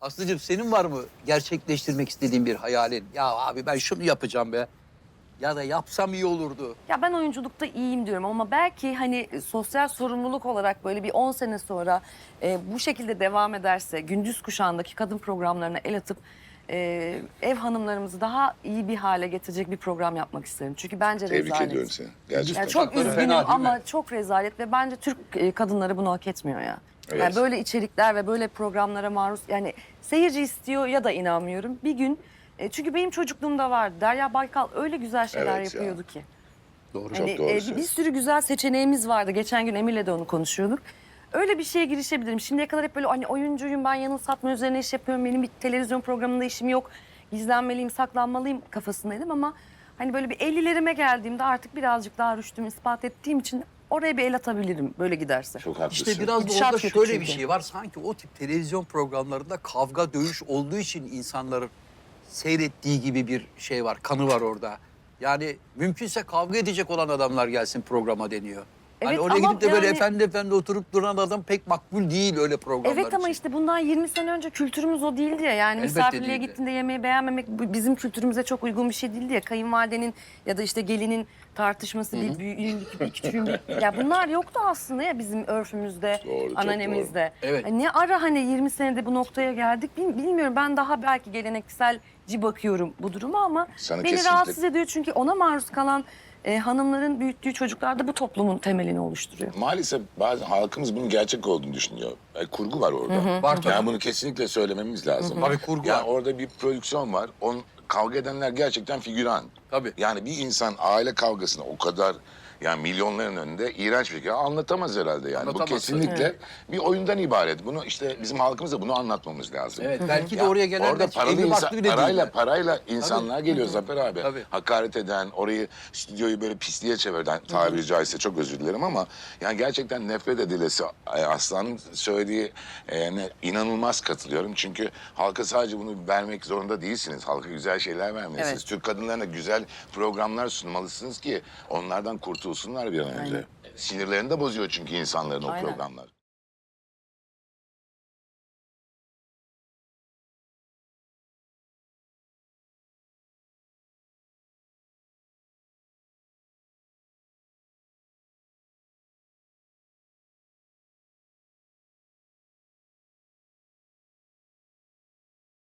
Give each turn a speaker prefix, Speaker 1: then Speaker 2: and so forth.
Speaker 1: Aslıcığım senin var mı gerçekleştirmek istediğin bir hayalin? Ya abi ben şunu yapacağım be. Ya da yapsam iyi olurdu.
Speaker 2: Ya ben oyunculukta iyiyim diyorum ama belki hani e, sosyal sorumluluk olarak böyle bir 10 sene sonra e, bu şekilde devam ederse gündüz kuşağındaki kadın programlarına el atıp e, ev hanımlarımızı daha iyi bir hale getirecek bir program yapmak isterim. Çünkü bence
Speaker 3: Tebrik
Speaker 2: rezalet.
Speaker 3: ediyorum seni. Gerçekten.
Speaker 2: Yani çok üzgünüm
Speaker 1: fena değil
Speaker 2: ama
Speaker 1: mi?
Speaker 2: çok rezalet ve bence Türk e, kadınları bunu hak etmiyor ya.
Speaker 3: Evet.
Speaker 2: Yani böyle içerikler ve böyle programlara maruz yani seyirci istiyor ya da inanmıyorum. Bir gün e, çünkü benim çocukluğumda vardı. Derya Baykal öyle güzel şeyler
Speaker 3: Evet ya.
Speaker 2: yapıyordu ki.
Speaker 1: Doğru.
Speaker 3: Çok
Speaker 2: Hani
Speaker 3: doğru
Speaker 2: e, bir, bir
Speaker 3: söylüyorsun.
Speaker 2: sürü güzel seçeneğimiz vardı. Geçen gün Emir'le de onu konuşuyorduk. Öyle bir şeye girişebilirim. Şimdiye kadar hep böyle hani oyuncuyum ben yanıl satma üzerine iş yapıyorum. Benim bir televizyon programında işim yok. Gizlenmeliyim, saklanmalıyım kafasındaydım ama hani böyle bir 50'lerime geldiğimde artık birazcık daha rüştümü ispat ettiğim için oraya bir el atabilirim böyle giderse.
Speaker 3: Çok haklısın.
Speaker 1: İşte biraz da orada şöyle bir
Speaker 2: çünkü.
Speaker 1: şey var. Sanki o tip televizyon programlarında kavga dövüş olduğu için insanların seyrettiği gibi bir şey var. Kanı var orada. Yani mümkünse kavga edecek olan adamlar gelsin programa deniyor. Hani
Speaker 2: Evet,
Speaker 1: oraya
Speaker 2: ama
Speaker 1: gidip de böyle
Speaker 2: yani-
Speaker 1: efendi efendi oturup duran adam pek makbul değil öyle programlar
Speaker 2: Evet ama
Speaker 1: için.
Speaker 2: işte bundan 20 sene önce kültürümüz o değildi ya. Yani
Speaker 1: Elbette
Speaker 2: misafirliğe
Speaker 1: değildi.
Speaker 2: gittiğinde yemeği beğenmemek bu bizim kültürümüze çok uygun bir şey değildi ya. Kayınvalidenin ya da işte gelinin tartışması bir büyüğün bir küçüğün bir... Ya bunlar yoktu aslında ya bizim örfümüzde,
Speaker 3: Doğru, çok
Speaker 2: ananemizde.
Speaker 1: Evet.
Speaker 2: Hani Ne ara hani 20 senede bu noktaya geldik bil- bilmiyorum. Ben daha belki gelenekselci bakıyorum bu duruma ama
Speaker 3: Sana
Speaker 2: beni
Speaker 3: kesinlikle-
Speaker 2: rahatsız ediyor. Çünkü ona maruz kalan e, hanımların büyüttüğü çocuklar da bu toplumun temelini oluşturuyor.
Speaker 3: Maalesef bazen halkımız bunun gerçek olduğunu düşünüyor. E, kurgu var orada.
Speaker 1: Var tabii.
Speaker 3: Yani bunu kesinlikle söylememiz lazım.
Speaker 1: Tabii kurgu
Speaker 3: Yani
Speaker 1: var.
Speaker 3: orada bir prodüksiyon var. On, kavga edenler gerçekten figüran.
Speaker 1: Tabii.
Speaker 3: Yani bir insan aile kavgasını o kadar yani milyonların önünde iğrenç bir şekilde anlatamaz herhalde yani. Bu
Speaker 1: Anlatamaz.
Speaker 3: kesinlikle bir oyundan ibaret. Bunu işte bizim halkımıza bunu anlatmamız lazım.
Speaker 1: Evet belki de
Speaker 3: Ya
Speaker 1: oraya gelen
Speaker 3: orada paralı insan,
Speaker 1: bile
Speaker 3: parayla
Speaker 1: değiller.
Speaker 3: parayla insanlar geliyor Zafer abi.
Speaker 1: Tabii.
Speaker 3: Hakaret eden, orayı stüdyoyu böyle pisliğe çeviren tabiri caizse çok özür dilerim ama yani gerçekten nefret edilesi e, Aslan'ın söylediği e, ne- inanılmaz katılıyorum. Çünkü halka sadece bunu vermek zorunda değilsiniz. Halka güzel şeyler vermelisiniz.
Speaker 2: Evet.
Speaker 3: Türk kadınlarına güzel programlar sunmalısınız ki onlardan kurtulsunlar bir an önce. Sinirlerini de bozuyor çünkü insanların o
Speaker 2: Aynen.
Speaker 3: programlar.